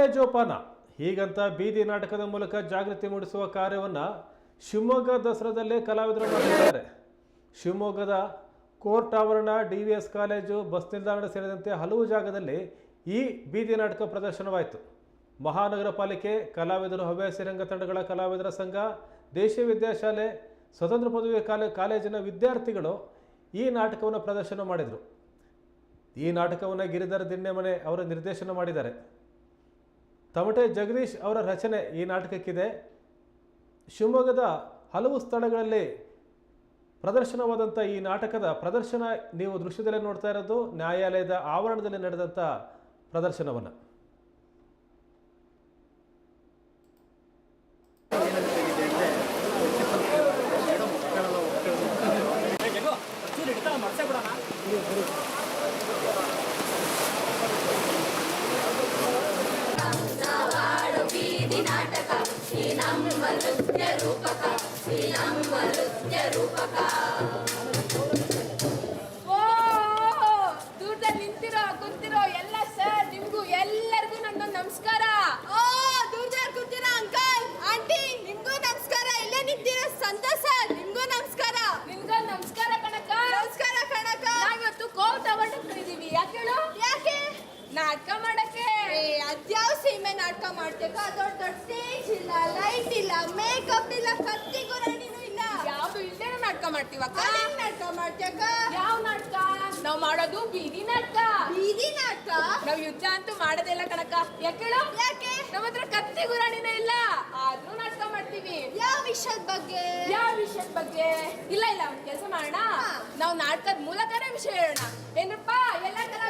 ಬಾಲ್ಯ ಜೋಪಾನ ಹೀಗಂತ ಬೀದಿ ನಾಟಕದ ಮೂಲಕ ಜಾಗೃತಿ ಮೂಡಿಸುವ ಕಾರ್ಯವನ್ನು ಶಿವಮೊಗ್ಗ ದಸರಾದಲ್ಲೇ ಕಲಾವಿದರು ಮಾಡಿದ್ದಾರೆ. ಶಿವಮೊಗ್ಗದ ಕೋರ್ಟ್ ಆವರಣ D V S college bus ನಿಲ್ದಾಣ ಸೇರಿದಂತೆ ಹಲವು ಜಾಗದಲ್ಲಿ ಈ ಬೀದಿ ನಾಟಕ ಪ್ರದರ್ಶನವಾಯಿತು. ಮಹಾನಗರ ಪಾಲಿಕೆ ಕಲಾವಿದರು ಹವ್ಯಾಸಿ ರಂಗ ತಂಡಗಳ ಕಲಾವಿದರ ಸಂಘ, ದೇಶೀಯ ವಿದ್ಯಾಶಾಲೆ, ಸ್ವತಂತ್ರ ಪದವಿ ಕಾಲೇ, ಕಾಲೇಜಿನ ವಿದ್ಯಾರ್ಥಿಗಳು ಈ ನಾಟಕವನ್ನು ಪ್ರದರ್ಶನ ಮಾಡಿದರು. ಈ ನಾಟಕವನ್ನು ಗಿರಿಧರ ದಿಣ್ಣೆಮನೆ ಅವರು ನಿರ್ದೇಶನ ಮಾಡಿದ್ದಾರೆ. ತಮಟೆ ಜಗದೀಶ್ ಅವರ ರಚನೆ ಈ ನಾಟಕಕ್ಕಿದೆ. ಶಿವಮೊಗ್ಗದ ಹಲವು ಸ್ಥಳಗಳಲ್ಲಿ ಪ್ರದರ್ಶನವಾದಂಥ ಈ ನಾಟಕದ ಪ್ರದರ್ಶನ ನೀವು ದೃಶ್ಯದಲ್ಲೇ ನೋಡ್ತಾ ಇರೋದು, ನ್ಯಾಯಾಲಯದ ಆವರಣದಲ್ಲಿ ನಡೆದಂಥ ಪ್ರದರ್ಶನವನ್ನು. ನಾಟಕ ಈ ನಮ್ಮ ನೃತ್ಯ ರೂಪಕ ಈ ನಮ್ಮ ನೃತ್ಯ ರೂಪಕ. ಓ ದೂರದಲ್ಲಿ ನಿಂತಿರೋ ಕುಂತಿರೋ ಎಲ್ಲ ಸರ್ ನಿಮ್ಗೂ ಎಲ್ಲರಿಗೂ ನನ್ನ ನಮಸ್ಕಾರ. ಓ ದೂರದಲ್ಲಿ ಕೂತಿರೋ ಅಂಕಲ್ ಆಂಟಿ ನಿಮ್ಗೂ ನಮಸ್ಕಾರ. ಇಲ್ಲೇ ನಿಂತಿರೋ ಸಂತೋಷ ನಿಮ್ಗೂ ನಮಸ್ಕಾರ. ನಿಮ್ಗೊಂದು ನಮಸ್ಕಾರ ಕಣಕ ನಮಸ್ಕಾರ ಕಣಕ ನಾವಿವತ್ತು ಕೋವ್ ತಗೊಂಡು ಯಾಕೆ ಯಾಕೆ? ನಾಟಕ ಮಾಡಕ್ಕೆ ಏ ಅದ್ಯಾವ ಸೀಮೆ ನಾಟಕ ಮಾಡ್ತೇಕ ದೊಡ್ಡ ದೊಡ್ಡ ಸ್ಟೇಜ್ ಇಲ್ಲ ಲೈಟ್ ಇಲ್ಲ ಮೇಕಪ್ ಇಲ್ಲ ಕತ್ತಿ ಗುರಾಣಿನೂ ಇಲ್ಲ. ಯಾವ್ದು ಇಲ್ಲೇ ನಾಟಕ ಮಾಡ್ತೀವ ನಾಟಕ ಮಾಡ್ತೇಕ ಯಾವ ನಾಟಕ? ನಾವ್ ಮಾಡೋದು ಬೀದಿ ನಾಟಕ. ಬೀದಿ ನಾಟಕ? ನಾವ್ ಯುದ್ಧ ಅಂತೂ ಮಾಡೋದಿಲ್ಲ ಕಣಕ ಯಾಕೆ ಯಾಕೆ? ನಮ್ಮ ಹತ್ರ ಕತ್ತಿ ಗುರಾಣಿನ ಇಲ್ಲ. ಆದ್ರೂ ನಾಟಕ ಮಾಡ್ತೀವಿ. ಯಾವ ವಿಷಯದ ಬಗ್ಗೆ? ಯಾವ ವಿಷಯದ ಬಗ್ಗೆ? ಇಲ್ಲ ಇಲ್ಲ ಒಂದ್ ಕೆಲಸ ಮಾಡೋಣ. ನಾವ್ ನಾಟಕದ ಮೂಲಕನೇ ವಿಷಯ ಹೇಳೋಣ. ಏನಪ್ಪಾ? ಎಲ್ಲ ಕಲಾವಿದರು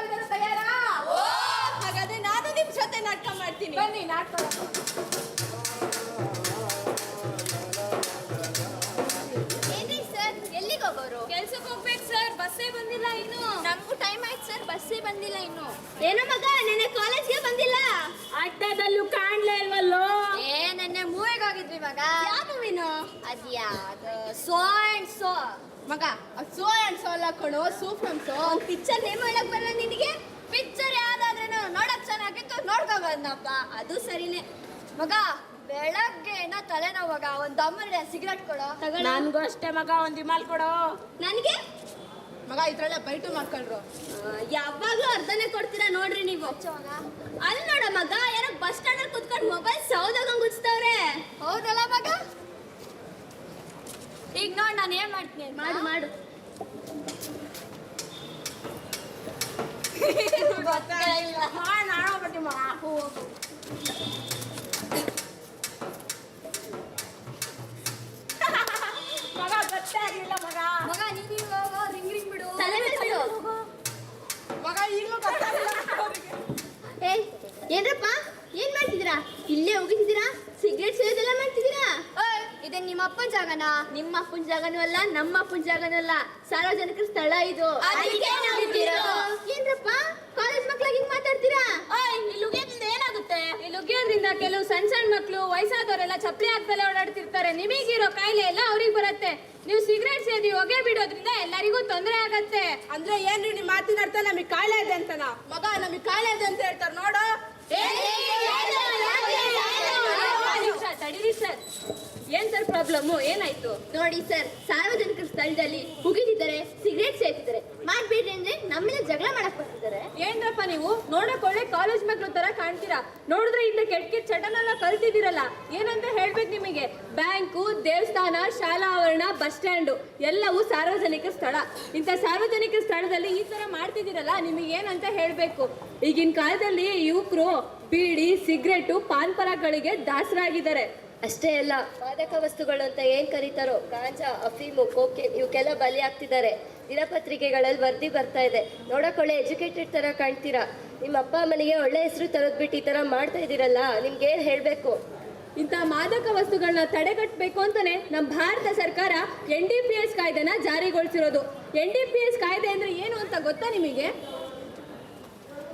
ಏನ್ರಿ ಸರ್? ಎಲ್ಲಿಗೆ ಹೋಗೋರು? ಕೆಲ್ಸಕ್ಕೆ ಹೋಗ್ಬೇಕು ಸರ್ ಬಸ್ಸೇ ಬಂದಿಲ್ಲ ಇನ್ನು. ನಮಗೂ ಟೈಮ್ ಆಯ್ತು ಸರ್ ಬಸ್ಸೇ ಬಂದಿಲ್ಲ ಇನ್ನು. ಏನೋ ಮಗ ನೆನೆ ಕಾಲೇಜ್ಗೆ ಬಂದಿಲ್ಲ? ಅಡ್ಡದಲ್ಲೂ ಕಾಣ್ಲೇ ಇಲ್ವಲ್ಲೋ? ಏ ನೆನ್ನೆ ಮೂವಿಗೆ ಹೋಗಿದ್ವಿ ಮಗ. ಯಾವ ಮೂವಿನು? ಅದ್ಯಾ ಅದು ಸೋ ಅಂಡ್ ಸೋ. ಮಗ ಅದು ಸೋ ಅಂಡ್ ಸೋ ಅಲ್ಲ ಕಣೋ Su from So picture name ಹೇಳಕ್ ಬರಲ್ಲ ನಿನಗೆ ಪಿಕ್ಚರ್ ಯಾವ್ದಾದ್ರೇನು ನೋಡಕ್ ಚೆನ್ನಾಗಿತ್ತು ಬಂದಪ್ಪ ಅದು ಸರಿನೇ. ಮಗ ಬೆಳಗ್ಗೆ ಏನೋ ತಲೆನೋವಾಗ ಒಂದ್ ದಮ್ಮನೆ ಸಿಗರೆಟ್ ಕೊಡೋ. ನನ್ಗೂ ಅಷ್ಟೇ ಮಗ ಒಂದ್ ವಿಮಾಲ್ ಕೊಡೋ. ನನಗೆ? ಮಗ ಇದ್ರಲ್ಲ ಬೈಟು ಮಾಡ್ಕೊಂಡ್ರು. ಯಾವಾಗ್ಲೂ ಅರ್ಧನೇ ಕೊಡ್ತೀರಾ ನೋಡ್ರಿ ನೀವು. ಅಲ್ಲಿ ನೋಡ ಮಗ ಯಾರೋ ಬಸ್ ಸ್ಟ್ಯಾಂಡ್ ಅಲ್ಲಿ ಕುತ್ಕೊಂಡು ಮೊಬೈಲ್ ಸೌದಾಗ ಗುಚ್ತವ್ರೆ ಹೌದಲ್ಲ ಮಗ? ಈಗ ನೋಡ್ ನಾನು ಏನ್ ಮಾಡ್ತೀನಿ ಮಾಡು ಮಾಡು. ಗೊತ್ತಾಗಿಲ್ಲ ಹೋಗು ಮಗ ಆಗಿಲ್ಲ ಮಗ ಮಗ. ರಿಂಗ್ ರಿಂಗ್ ಬಿಡು ತಲೆ ಏ ಏನ್ ಮಾಡ್ತಿದ್ದೀರಾ ಇಲ್ಲೇ ಹೋಗಿದ್ದೀರಾ ಸಿಗರೇಟ್ ಸೇದೆಲ್ಲ ಮಾಡ್ತಿದ್ದೀರಾ ಇದೆ ನಿಮ್ಮ ಜಾಗನ ನಿಮ್ಮ ಅಪ್ಪನ ಜಾಗನೂ ಅಲ್ಲ ನಮ್ಮ ಅಪ್ಪನ ಜಾಗನೂ ಅಲ್ಲ ಸಾರ್ವಜನಿಕರ ಸ್ಥಳ ಇದು ಏನ್ರಪ್ಪ? ಮಕ್ಳಾಗ ಹಿಂಗ್ ಮಾತಾಡ್ತೀರಾ? ಇಲ್ಲಿ ಉಗಿಯೋದ್ರಿಂದ ಏನಾಗುತ್ತೆ? ಇಲ್ಲಿ ಉಗಿಯೋದ್ರಿಂದ ಕೆಲವು ಸಣ್ಣ ಸಣ್ಣ ಮಕ್ಕಳು ವಯಸ್ಸಾದವರೆಲ್ಲ ಚಪ್ಪಲಿ ಹಾಕ್ದಲ್ಲೇ ಓಡಾಡ್ತಿರ್ತಾರೆ. ನಿಮಗಿರೋ ಕಾಯಿಲೆ ಎಲ್ಲ ಅವ್ರಿಗೆ ಬರುತ್ತೆ. ನೀವು ಸಿಗರೇಟ್ ಸೇದಿ ಹೊಗೆ ಬಿಡೋದ್ರಿಂದ ಎಲ್ಲರಿಗೂ ತೊಂದರೆ ಆಗತ್ತೆ. ಅಂದ್ರೆ ಏನ್ರಿ ನಿಮ್ ಮಾತಿನ ಅರ್ಥ ನಮಗ್ ಕಾಯಿಲೆ ಇದೆ ಅಂತನ? ಮಗ ನಮಗೆ ಕಾಯಿಲೆ ಇದೆ ಅಂತ ಹೇಳ್ತಾರೆ. ನೋಡು ತಡೀರಿ ಸರ್ ಏನ್ ಸರ್ ಪ್ರಾಬ್ಲಮ್ಮು? ಏನಾಯ್ತು? ನೋಡಿ ಸರ್ ಸಾರ್ವಜನಿಕ ಸ್ಥಳದಲ್ಲಿ ಉಗಿದಿದ್ದಾರೆ ಸಿಗರೇಟ್ ಸೇತಿದ್ದಾರೆ ಮಾಡ್ಬೇಡ್ರಿ ಅಂದ್ರೆ ಜಗಳ ಮಾಡಕ್ ಬರ್ತಿದ್ದಾರೆ. ಏನ್ರಪ್ಪ ನೀವು? ನೋಡಕ್ ಒಳ್ಳೆ ಕಾಲೇಜ್ ಮಕ್ಳು ತರ ಕಾಣ್ತೀರಾ? ನೋಡಿದ್ರೆ ಇಂದ ಕೆಟ್ಟ ಕೆಟ್ಟ ಚಟನೆಲ್ಲ ಕಲ್ತಿದ್ದೀರಲ್ಲ? ಏನಂತ ಹೇಳ್ಬೇಕು ನಿಮಗೆ? ಬ್ಯಾಂಕು ದೇವಸ್ಥಾನ ಶಾಲಾ ಆವರಣ ಬಸ್ ಸ್ಟ್ಯಾಂಡು ಎಲ್ಲವೂ ಸಾರ್ವಜನಿಕ ಸ್ಥಳ. ಇಂಥ ಸಾರ್ವಜನಿಕ ಸ್ಥಳದಲ್ಲಿ ಈ ತರ ಮಾಡ್ತಿದ್ದೀರಲ್ಲ ನಿಮಗೆ ಏನಂತ ಹೇಳ್ಬೇಕು? ಈಗಿನ ಕಾಲದಲ್ಲಿ ಯುವಕರು ಬೀಡಿ ಸಿಗರೇಟು ಪಾನ್ ಪರಾಗಳಿಗೆ ದಾಸರಾಗಿದ್ದಾರೆ. ಅಷ್ಟೇ ಅಲ್ಲ, ಮಾದಕ ವಸ್ತುಗಳು ಅಂತ ಏನ್ ಕರೀತಾರೋ, ಗಾಂಜಾ, ಅಫೀಮು, ಕೋಕೇನ್ ಇವಕ್ಕೆಲ್ಲ ಬಲಿ ಆಗ್ತಿದ್ದಾರೆ ದಿನಪತ್ರಿಕೆಗಳಲ್ಲಿ ವರದಿ ಬರ್ತಾ ಇದೆ. ನೋಡಕ್ ಒಳ್ಳೆ ಎಜುಕೇಟೆಡ್ ತರ ಕಾಣ್ತೀರಾ? ನಿಮ್ಮ ಅಪ್ಪ ಅಮ್ಮನಿಗೆ ಒಳ್ಳೆ ಹೆಸರು ತರೋದ್ಬಿಟ್ಟು ಈ ತರ ಮಾಡ್ತಾ ಇದೀರಲ್ಲ ನಿಮ್ಗೆ ಏನ್ ಹೇಳ್ಬೇಕು? ಇಂಥ ಮಾದಕ ವಸ್ತುಗಳನ್ನ ತಡೆಗಟ್ಟಬೇಕು ಅಂತಾನೆ ನಮ್ಮ ಭಾರತ ಸರ್ಕಾರ ಎನ್ ಡಿ ಪಿ ಎಸ್ ಕಾಯ್ದೆನ ಜಾರಿಗೊಳಿಸಿರೋದು. ಎನ್ ಡಿ ಪಿ ಎಸ್ ಕಾಯ್ದೆ ಅಂದ್ರೆ ಏನು ಅಂತ ಗೊತ್ತಾ ನಿಮಗೆ?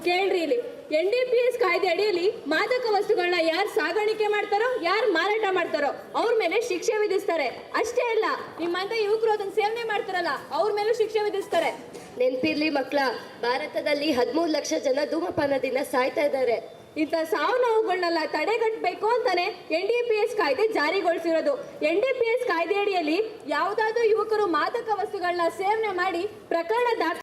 ಕೇಳ್ರಿ ಇಲ್ಲಿ. ಎನ್ ಡಿ ಪಿ ಎಸ್ ಕಾಯ್ದೆ ಅಡಿಯಲ್ಲಿ ಮಾದಕ ವಸ್ತುಗಳನ್ನ ಯಾರು ಸಾಗಾಣಿಕೆ ಮಾಡ್ತಾರೋ ಯಾರು ಮಾರಾಟ ಮಾಡ್ತಾರೋ ಅವ್ರ ಮೇಲೆ ಶಿಕ್ಷೆ ವಿಧಿಸ್ತಾರೆ. ಅಷ್ಟೇ ಅಲ್ಲ ನಿಮ್ಮಂತ ಯುವಕರು ಅದನ್ನ ಸೇವನೆ ಮಾಡ್ತಾರಲ್ಲ ಅವ್ರ ಮೇಲೂ ಶಿಕ್ಷೆ ವಿಧಿಸ್ತಾರೆ. ನೆನ್ಪಿರ್ಲಿ ಮಕ್ಕಳ ಭಾರತದಲ್ಲಿ ಹದಿಮೂರು ಲಕ್ಷ ಜನ ಧೂಮಪಾನದಿಂದ ಸಾಯ್ತಾ ಇದ್ದಾರೆ. ಇಂಥ ಸಾವು ನೋವುಗಳನ್ನೆಲ್ಲ ತಡೆಗಟ್ಟಬೇಕು ಅಂತಾನೆ ಎನ್ ಡಿ ಪಿ ಎಸ್ ಕಾಯ್ದೆ ಜಾರಿಗೊಳಿಸಿರೋದು. ಎನ್ ಡಿ ಪಿ ಎಸ್ ಕಾಯ್ದೆ ಅಡಿಯಲ್ಲಿ ಯಾವುದಾದ್ರೂ ಯುವಕರು ಮಾದಕ ವಸ್ತುಗಳನ್ನ ಸೇವನೆ ಮಾಡಿ ಪ್ರಕರಣ ದಾಖ